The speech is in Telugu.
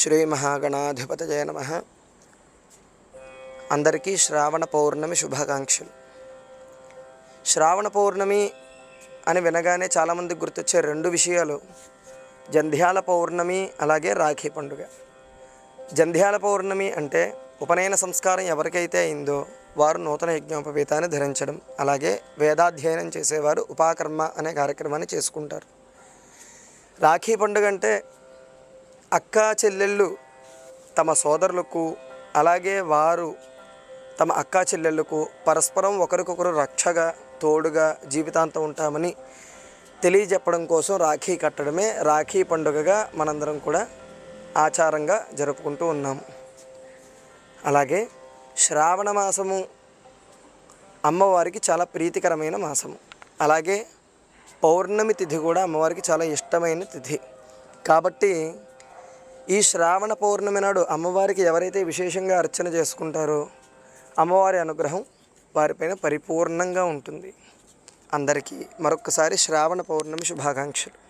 శ్రీ మహాగణాధిపతజయ నమ. అందరికీ శ్రావణ పౌర్ణమి శుభాకాంక్షలు. శ్రావణ పౌర్ణమి అని వినగానే చాలామందికి గుర్తొచ్చే రెండు విషయాలు. జంధ్యాల పౌర్ణమి అలాగే రాఖీ పండుగ. జంధ్యాల పౌర్ణమి అంటే ఉపనయన సంస్కారం ఎవరికైతే అయిందో వారు నూతన యజ్ఞోపవీతాన్ని ధరించడం అలాగే వేదాధ్యయనం చేసేవారు ఉపాకర్మ అనే కార్యక్రమాన్ని చేసుకుంటారు. రాఖీ పండుగ అంటే అక్క చెల్లెళ్ళు తమ సోదరులకు అలాగే వారు తమ అక్క చెల్లెళ్ళకు పరస్పరం ఒకరికొకరు రక్షగా తోడుగా జీవితాంతం ఉంటామని తెలియజెప్పడం కోసం రాఖీ కట్టడమే రాఖీ పండుగగా మనందరం కూడా ఆచారంగా జరుపుకుంటూ ఉన్నాము అలాగే శ్రావణ మాసము అమ్మవారికి చాలా ప్రీతికరమైన మాసము. అలాగే పౌర్ణమి తిథి కూడా అమ్మవారికి చాలా ఇష్టమైన తిథి. కాబట్టి ఈ శ్రావణ పౌర్ణమి నాడు అమ్మవారికి ఎవరైతే విశేషంగా అర్చన చేసుకుంటారో అమ్మవారి అనుగ్రహం వారిపైన పరిపూర్ణంగా ఉంటుంది. అందరికీ మరొకసారి శ్రావణ పౌర్ణమి శుభాకాంక్షలు.